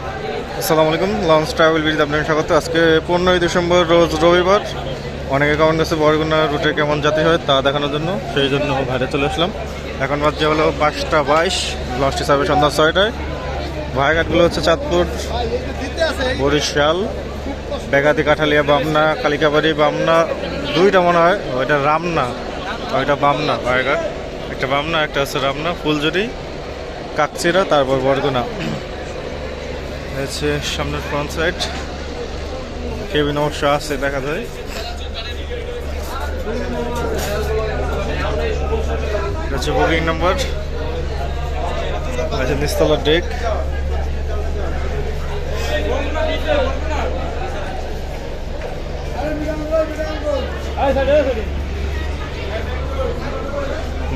আসসালামু আলাইকুম launch travel বিজ আপনাদের স্বাগত। আজকে পনেরোই ডিসেম্বর, রোজ রবিবার। অনেকে কমেন্ট গেছে বরগুনা রুটে কেমন জাতি হয় তা দেখানোর জন্য। সেই জন্য বাইরে চলে আসলাম। এখন বাজছে হলো পাঁচটা বাইশ লঞ্চটি সার্ভে সন্ধ্যা ছয়টায়। ভাইঘাটগুলো হচ্ছে চাঁদপুর, বরিশাল, বেগাতি, কাঠালিয়া, বামনা, কালিকাবাড়ি, বামনা, দুইটা মনে হয়। ওইটা রামনা, ওইটা বামনা ভাইঘাট একটা বামনা, একটা হচ্ছে রামনা ফুলজুরি কাকচিরা, তারপর বরগুনা। হচ্ছে সামনের ফ্রন্ট সাইড কেবিন অবশ্য আছে, দেখা যায়। হচ্ছে বুকিং নাম্বার আছে নিস্তলা ডেক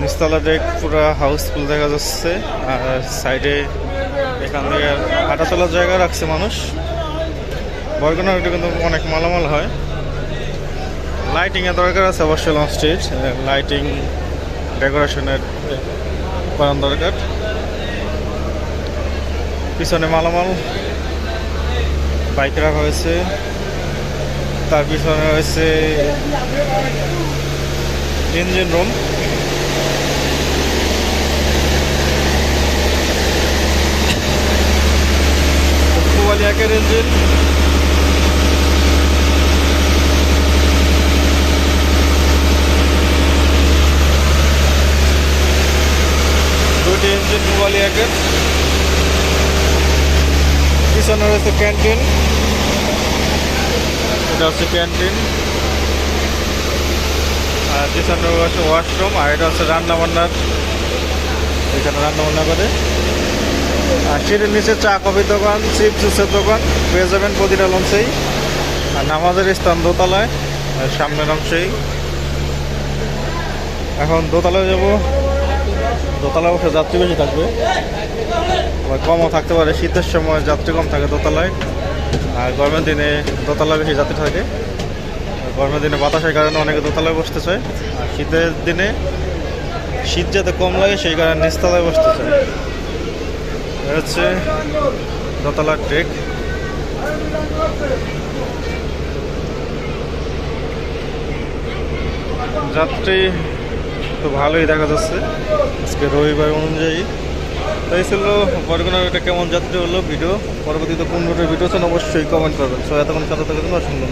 নিস্তলা ডেক পুরো হাউসফুল দেখা যাচ্ছে। আর সাইডে এখান থেকে হাঁটা চলার জায়গা রাখছে মানুষ। বরগুনার কিন্তু অনেক মালামাল হয়। লাইটিংয়ের দরকার আছে অবশ্যই লঞ্চটির লাইটিং ডেকোরেশনের করার দরকার। পিছনে মালামাল বাইক রাখা হয়েছে। তার পিছনে রয়েছে ইঞ্জিন রুম একের ইঞ্জিন দুটি ইঞ্জিন পুয়ালি একের পিছনে রয়েছে ক্যান্টিন এটা হচ্ছে ক্যান্টিন আর পিছনে রয়েছে ওয়াশরুম আর এটা হচ্ছে রান্না বান্নার এখানে রান্না বান্না করে। আর সিঁড়ির নিচে চা, কফির দোকান, চিপস, জুসের দোকান, পেয়ে যাবেন প্রতিটা লঞ্চেই। আর নামাজের স্থান দোতলায়, আর সামনের অংশেই। এখন দোতলায় যাব। দোতলায় বসে যাত্রী বেশি থাকবে। আবার কমও থাকতে পারে। শীতের সময় যাত্রী কম থাকে দোতলায়। আর গরমের দিনে দোতলায় বেশি যাত্রী থাকে। গরমের দিনে বাতাসের কারণে অনেকে দোতলায় বসতে চায়। আর শীতের দিনে শীত যাতে কম লাগে, সেই কারণে নিচতলায় বসতে চায়। হচ্ছে দোতলার ট্রেক যাত্রী তো ভালোই দেখা যাচ্ছে। আজকে রবিবার অনুযায়ী। তাই ছিল বরগুনার এটা কেমন যাত্রী হলো ভিডিও পরবর্তীতে কোন রুটের ভিডিও অবশ্যই কমেন্ট করবেন। সো, এতক্ষণ সাথে থাকার জন্য অসংখ্য